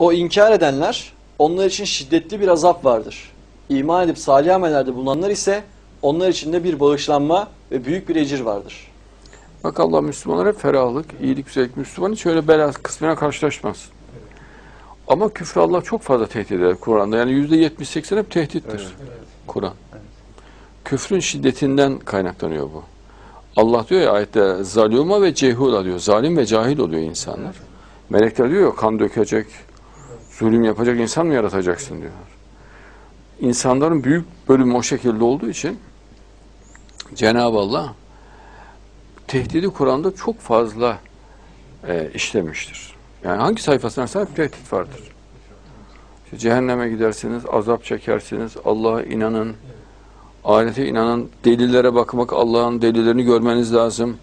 O inkar edenler, onlar için şiddetli bir azap vardır. İman edip salih amellerde bulunanlar ise onlar için de bir bağışlanma ve büyük bir ecir vardır. Bak Allah Müslümanlara ferahlık, iyilik, güzellik. Müslüman hiç öyle bela kısmına karşılaşmaz. Ama küfrü Allah çok fazla tehdit eder Kur'an'da. Yani yüzde yetmiş seksen hep tehdittir Kur'an. Küfrün şiddetinden kaynaklanıyor bu. Allah diyor ya ayette zaluma ve cehula diyor. Zalim ve cahil oluyor insanlar. Melekler diyor ya kan dökecek, zulüm yapacak insan mı yaratacaksın diyorlar. İnsanların büyük bölümü o şekilde olduğu için Cenab-ı Allah tehdidi Kur'an'da çok fazla e, işlemiştir. Yani hangi sayfasına açsan hep tehdit vardır. İşte cehenneme gidersiniz, azap çekersiniz, Allah'a inanın, ahirete inanın, delillere bakmak, Allah'ın delillerini görmeniz lazım.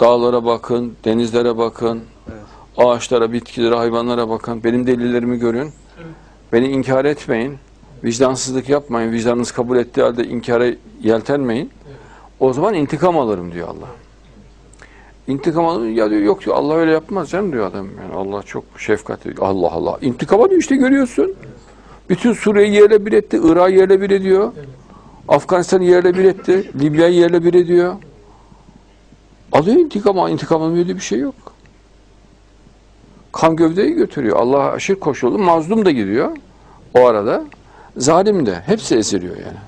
Dağlara bakın, denizlere bakın, ağaçlara, bitkilere, hayvanlara bakın. Benim delillerimi görün. Beni inkar etmeyin. Vicdansızlık yapmayın. Vicdanınız kabul ettiği halde inkara yeltenmeyin. O zaman intikam alırım diyor Allah. İntikam alır ya diyor yok diyor Allah öyle yapmaz canım diyor adam. Yani Allah çok şefkatli. Allah Allah. İntikam alıyor işte görüyorsun. Bütün Suriye'yi yerle bir etti. Irak'ı yerle bir ediyor. Afganistan'ı yerle bir etti. Libya'yı yerle bir ediyor. Alıyor intikam intikam almıyor diye bir şey yok. Kan gövdeyi götürüyor. Allah'a aşırı koşuldu. Mazlum da gidiyor o arada. Zalim de. Hepsi eziliyor yani.